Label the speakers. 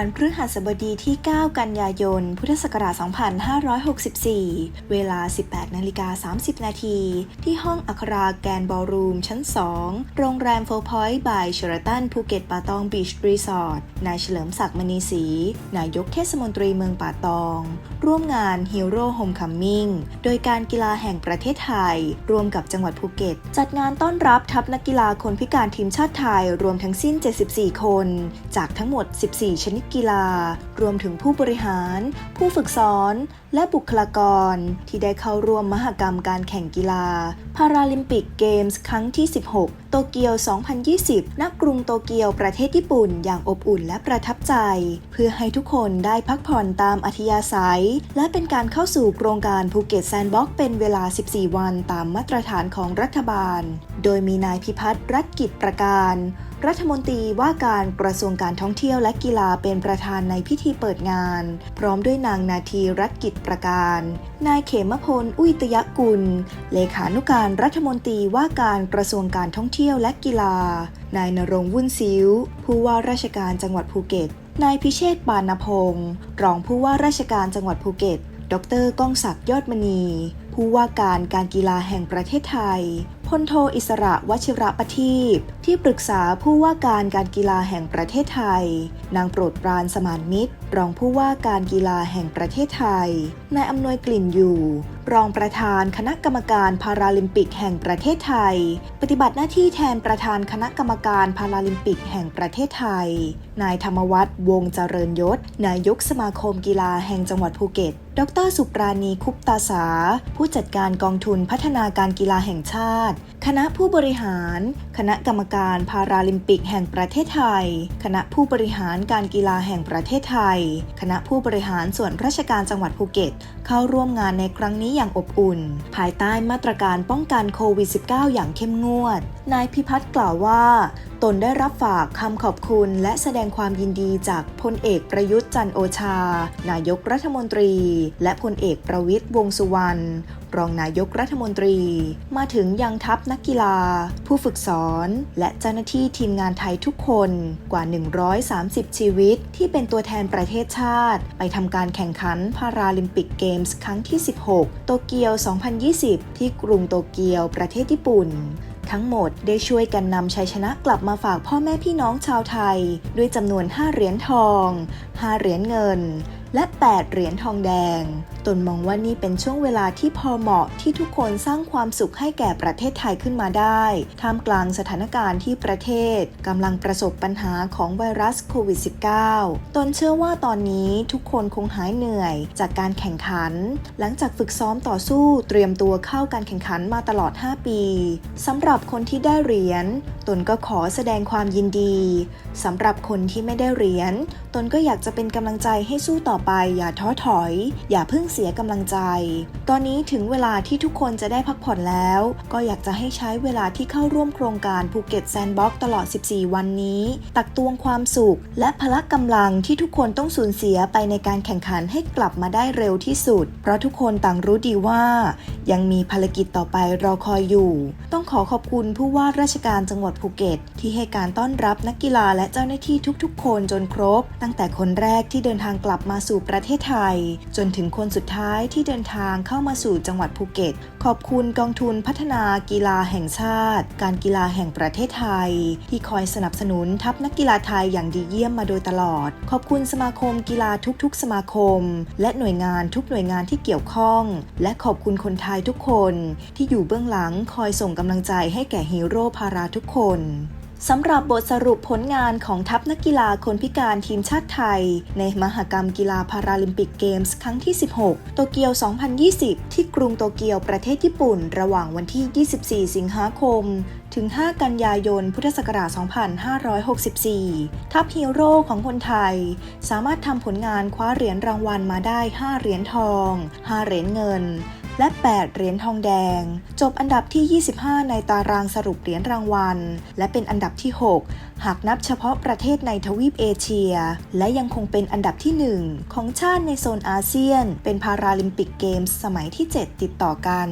Speaker 1: วันพฤหัสบดีที่ 9 กันยายน พุทธศักราช 2564 เวลา 18นาฬิกา30 นาที ที่ห้องอัคราแกนบอลรูมชั้น 2 โรงแรมโฟร์พอยต์บายเชอร์ตันภูเก็ตป่าตองบีชรีสอร์ท นายเฉลิมศักดิ์มณีศรี นายกเทศมนตรีเมืองป่าตอง ร่วมงาน Hero Homecoming โดยการกีฬาแห่งประเทศไทยร่วมกับจังหวัดภูเก็ต จัดงานต้อนรับทัพนักกีฬาคนพิการทีมชาติไทย รวมทั้งสิ้น 74 คน จากทั้งหมด 14 ชนิดกีฬา รวมถึงผู้บริหาร ผู้ฝึกสอนและบุคลากรที่ได้เข้าร่วมมหกรรมการแข่งกีฬา พาราลิมปิกเกมส์ครั้งที่ 16 โตเกียว 2020 ณ กรุงโตเกียวประเทศญี่ปุ่น อย่างอบอุ่นและประทับใจ เพื่อให้ทุกคนได้พักผ่อนตามอัธยาศัย และเป็นการเข้าสู่โครงการภูเก็ตแซนด์บ็อกซ์เป็นเวลา 14 วันตามมาตรฐานของรัฐบาล โดยมีนายพิพัฒน์รัฐกิจประการรัฐมนตรีว่าการกระทรวงการท่องเที่ยวและกีฬาเป็นประธานในพิธีเปิดงาน พร้อมด้วยนางนาทีรัฐกิจประการ นายเขมพล อุยตยกุล เลขานุการรัฐมนตรีว่าการกระทรวงการท่องเที่ยวและกีฬา นายนรงวุ่นซิ้ว ผู้ว่าราชการจังหวัดภูเก็ต นายพิเชษปานพงศ์รองผู้ว่าราชการจังหวัดภูเก็ต ดรก้องศักดิ์ยอดมณี ผู้ว่าการการกีฬาแห่งประเทศไทย พลโทอิสระวชิระประทีปที่ปรึกษาผู้ว่าการการกีฬาแห่งประเทศไทย นางโปรดปรานสมานมิตร รองผู้ว่าการกีฬาแห่งประเทศไทย นายอำนวยกลิ่นอยู่ รองประธานคณะกรรมการพาราลิมปิกแห่งประเทศไทย ปฏิบัติหน้าที่แทนประธานคณะกรรมการพาราลิมปิกแห่งประเทศไทย นายธรรมวัฒน์วงเจริญยศ นายกสมาคมกีฬาแห่งจังหวัดภูเก็ต ดร สุปราณีคุปตาสา ผู้จัดการกองทุนพัฒนาการกีฬาแห่งชาติ คณะผู้บริหาร คณะกรรมการพาราลิมปิกแห่งประเทศไทย คณะผู้บริหารการกีฬาแห่งประเทศไทย คณะผู้บริหารส่วนราชการจังหวัดภูเก็ต เข้าร่วมงานในครั้งนี้อย่างอบอุ่น ภายใต้มาตรการป้องกันโควิด -19 อย่างเข้มงวด นายพิพัฒน์กล่าวว่า ตนได้รับฝากคำขอบคุณและแสดงความยินดีจากพลเอกประยุทธ์จันโอชา นายกรัฐมนตรี และพลเอกประวิทย์วงสุวรรณรองนายกรัฐมนตรี มาถึงยังทัพนักกีฬา ผู้ฝึกสอน และเจ้าหน้าที่ทีมงานไทยทุกคนกว่า 130 ชีวิต ที่เป็นตัวแทนประเทศชาติ ไปทำการแข่งขันพาราลิมปิกเกมส์ครั้งที่ 16 โตเกียว 2020 ที่กรุงโตเกียวประเทศญี่ปุ่น ทั้งหมดได้ช่วยกันนำชัยชนะกลับมาฝากพ่อแม่พี่น้องชาวไทย ด้วยจำนวน 5 เหรียญทอง 5 เหรียญเงิน และ 8 เหรียญทองแดง ตนมองว่านี่เป็นช่วงเวลาที่พอเหมาะที่ทุกคนสร้างความสุขให้แก่ประเทศไทยขึ้นมาได้ ท่ามกลางสถานการณ์ที่ประเทศกำลังประสบปัญหาของไวรัสโควิด -19 ตนเชื่อว่าตอนนี้ทุกคนคงหายเหนื่อยจากการแข่งขัน หลังจากฝึกซ้อมต่อสู้เตรียมตัวเข้าการแข่งขันมาตลอด 5 ปีสำหรับคนที่ได้เหรียญตนก็ขอแสดงความยินดีสำหรับคนที่ไม่ได้เหรียญตนก็อยากจะเป็นกำลังใจให้สู้ต่อไปอย่าท้อถอย อย่าเพิ่งเสียกำลังใจ ตอนนี้ถึงเวลาที่ทุกคนจะได้พักผ่อนแล้ว ก็อยากจะให้ใช้เวลาที่เข้าร่วมโครงการภูเก็ตแซนด์บ็อกซ์ตลอด 14 วันนี้ ตักตวงความสุข และพละกำลังที่ทุกคนต้องสูญเสียไปในการแข่งขันให้กลับมาได้เร็วที่สุด เพราะทุกคนต่างรู้ดีว่า ยังมีภารกิจต่อไปรอคอยอยู่ ต้องขอขอบคุณผู้ว่าราชการจังหวัดภูเก็ต ที่ให้การต้อนรับนักกีฬาและเจ้าหน้าที่ทุกๆ คนจนครบ ตั้งแต่คนแรกที่เดินทางกลับมาสู่ประเทศไทย จนถึงคนสุดุดท้ายที่เดินทางเข้ามาสู่จังหวัดภูเก็ต ขอบคุณกองทุนพัฒนากีฬาแห่งชาติ การกีฬาแห่งประเทศไทย ที่คอยสนับสนุนทัพนักกีฬาไทยอย่างดีเยี่ยมมาโดยตลอด ขอบคุณสมาคมกีฬาทุกๆ สมาคม และหน่วยงานทุกหน่วยงานที่เกี่ยวข้อง และขอบคุณคนไทยทุกคน ที่อยู่เบื้องหลังคอยส่งกำลังใจให้แก่ฮีโร่พาราทุกคน สำหรับบทสรุปผลงานของทัพนักกีฬาคนพิการทีมชาติไทย ในมหกรรมกีฬาพาราลิมปิกเกมส์ครั้งที่ 16 โตเกียว 2020 ที่กรุงโตเกียวประเทศญี่ปุ่น ระหว่างวันที่ 24 สิงหาคม ถึง 5 กันยายน พุทธศักราช 2564 ทัพฮีโร่ของคนไทย สามารถทำผลงานคว้าเหรียญรางวัลมาได้ 5 เหรียญทอง 5 เหรียญเงิน และ 8 เหรียญทองแดง จบอันดับที่ 25 ในตารางสรุปเหรียญรางวัล และเป็นอันดับที่ 6 หากนับเฉพาะประเทศในทวีปเอเชีย และยังคงเป็นอันดับที่ 1 ของชาติในโซนอาเซียน เป็นพาราลิมปิกเกมส์สมัยที่ 7 ติดต่อกัน